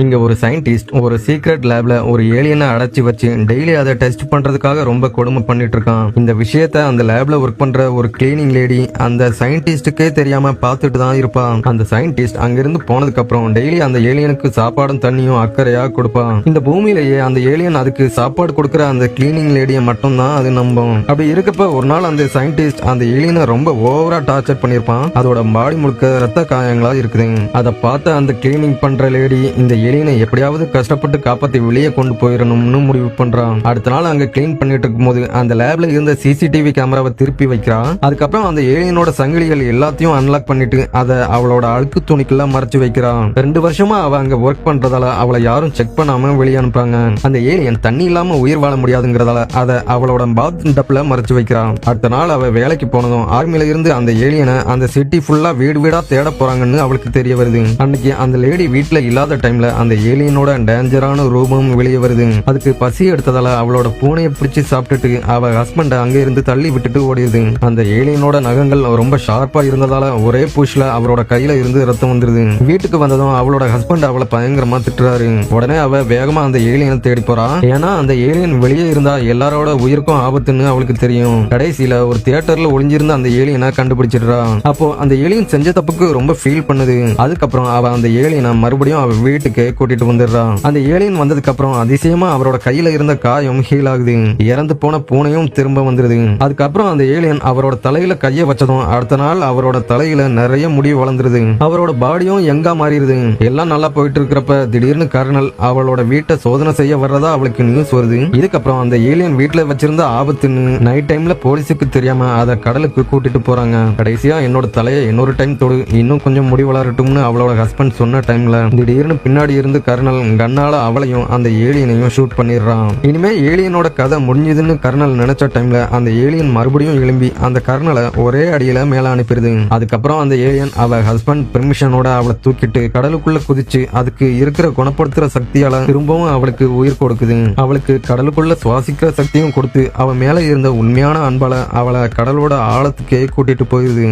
இங்க ஒரு சயின்டிஸ்ட் ஒரு சீக்ரெட் லேப்ல ஒரு ஏலியனை அடைச்சி வச்சு டெய்லி அதை டெஸ்ட் பண்றதுக்காக ரொம்ப கொடுமை பண்ணிட்டு இருக்கான். இந்த விஷயத்த அந்த லேப்ல ஒர்க் பண்ற ஒரு கிளீனிங் லேடி அந்த சயின்டிஸ்டுக்கே தெரியாம பார்த்துட்டு தான் இருப்பான். அந்த சயின்டிஸ்ட் அங்கிருந்து போனதுக்கு அப்புறம் டெய்லி அந்த ஏலியனுக்கு சாப்பாடும் தண்ணியும் அக்கறையா கொடுப்பான். இந்த பூமியிலேயே அந்த ஏலியன் அதுக்கு சாப்பாடு கொடுக்குற அந்த கிளீனிங் லேடியை மட்டும் தான் அது நம்பும். அப்படி இருக்கப்ப ஒரு நாள் அந்த சயின்டிஸ்ட் அந்த ஏலியனை ரொம்ப ஓவரா டார்ச்சர் பண்ணிருப்பான் அதோட பாடி முழுக்க ரத்த காயங்களா இருக்குது. அதை பார்த்து அந்த கிளீனிங் பண்ற லேடி இந்த எலியனை எப்படியாவது கஷ்டப்பட்டு காப்பாத்தி வெளியே கொண்டு போயிடணும்னு முடிவு பண்றான். அடுத்த நாள் அங்க கிளீன் பண்ணிட்டு இருக்கும்போது அந்த லேப்ல இருந்த சிசிடிவி கேமராவை திருப்பி வைக்கிறான். அதுக்கப்புறம் அந்த ஏலியனோட சங்கிலிகள் எல்லாத்தையும் அன்லாக் பண்ணிட்டு அதை அவளோட அழுக்கு துணிக்குள்ள மறைச்சு வைக்கிறான். ரெண்டு வருஷமா அவ அங்க ஒர்க் பண்றதால அவளை யாரும் செக் பண்ணாம வெளியே அனுப்புறாங்க. அந்த ஏலியன் தண்ணி இல்லாம உயிர் வாழ முடியாதுங்கிறதால அதை அவளோட பாத் டப்ல மறைச்சு வைக்கிறான். அடுத்த நாள் அவ வேலைக்கு போனதும் ஆர்மியில இருந்து அந்த ஏலியனை அந்த சிட்டி ஃபுல்லா வீடு வீடா தேட போறாங்கன்னு அவளுக்கு தெரிய வருது. அன்னைக்கு அந்த லேடி வீட்டுல இல்லாத டைம்ல அந்த ஏலியனோட டேஞ்சரான ரூபம் வெளியே வருது. அதுக்கு பசி எடுத்ததால அவளோட பூனையை பிடிச்சி சாப்பிட்டுட்டு அவ ஹஸ்பண்ட அங்க இருந்து தள்ளி விட்டுட்டு ஓடிடுது. அந்த ஏலியனோட நகங்கள் ரொம்ப ஷார்ப்பா இருந்ததால ஒரே புஷ்ல அவரோட கையில இருந்து ரத்தம் வந்துருது. வீட்டுக்கு வந்ததும் அவளோட ஹஸ்பண்ட் அவளை பயங்கரமா திட்டுறாரு. உடனே அவ வேகமா அந்த ஏலியனை தேடி போறா. ஏன்னா அந்த ஏலியன் வெளியே இருந்தா எல்லாரோட உயிருக்கும் ஆபத்துன்னு அவளுக்கு தெரியும். கடைசியில ஒரு தியேட்டர்ல ஒளிஞ்சிருந்த அந்த ஏலியனை கண்டுபிடிச்சிடுறா. அப்போ அந்த ஏலியன் செஞ்ச தப்புக்கு ரொம்ப ஃபீல் பண்ணுது. அதுக்கப்புறம் அவ அந்த ஏலியனை மறுபடியும் அவ வீட்டுக்கு கூட்டிட்டு வந்துடுறான். அந்த ஏலியன் வந்ததுக்கு அப்புறம் அதிசயமா அவரோட கையில இருந்த காயம் ஹீல் ஆகுது. இறந்து போன பூனையும் திரும்ப வந்துருது அதுக்கப்புறம் அந்த ஏலியன் அவரோட தலையில கைய வச்சதும் அடுத்த நாள் அவரோட தலையில நிறைய முடி வளர்ந்துருது அவரோட பாடியும் எங்கா மாறிடுது. எல்லாம் நல்லா போயிட்டு இருக்கிறப்ப திடீர்னு கர்னல் அவளோட வீட்டை சோதனை செய்ய வர்றதா அவளுக்கு நியூஸ் வருது. இதுக்கப்புறம் அந்த ஏலியன் வீட்டுல வச்சிருந்த ஆபத்துன்னு நைட் டைம்ல போலீஸுக்கு தெரியாம அதை கடலுக்கு கூட்டிட்டு போறாங்க. கடைசியா என்னோட தலையை இன்னொரு டைம் தொடு. இன்னும் கொஞ்சம் முடி வளரட்டும்னு அவளோட ஹஸ்பண்ட் சொன்ன டைம்ல திடீர்னு பின்னாடி இருந்து கர்னல் கண்ணால அவளையும் அந்த ஏலியனையும் ஷூட் பண்ணிடுறான். இனிமே ஏலியனோட கதை முடிஞ்சதுன்னு கர்னல் நினைச்ச டைம்ல அந்த ஏலியன் மறுபடியும் எழும்பி அந்த கர்னலை ஒரே அடியில மேல அனுப்பிடுது. அதுக்கப்புறம் அந்த ஏலியன் அவ ஹஸ்பண்ட் பெர்மிஷனோட அவளை தூக்கிட்டு கடலுக்குள்ள குதிச்சு அதுக்கு இருக்கிற குணப்படுத்துற சக்தியால திரும்பவும் அவளுக்கு உயிர் கொடுக்குது. அவளுக்கு கடலுக்குள்ள சுவாசிக்கிற சக்தியும் கொடுத்து அவ மேல இருந்த உண்மையான அன்பால அவளை கடலோட ஆழத்துக்கே கூட்டிட்டு போயிருது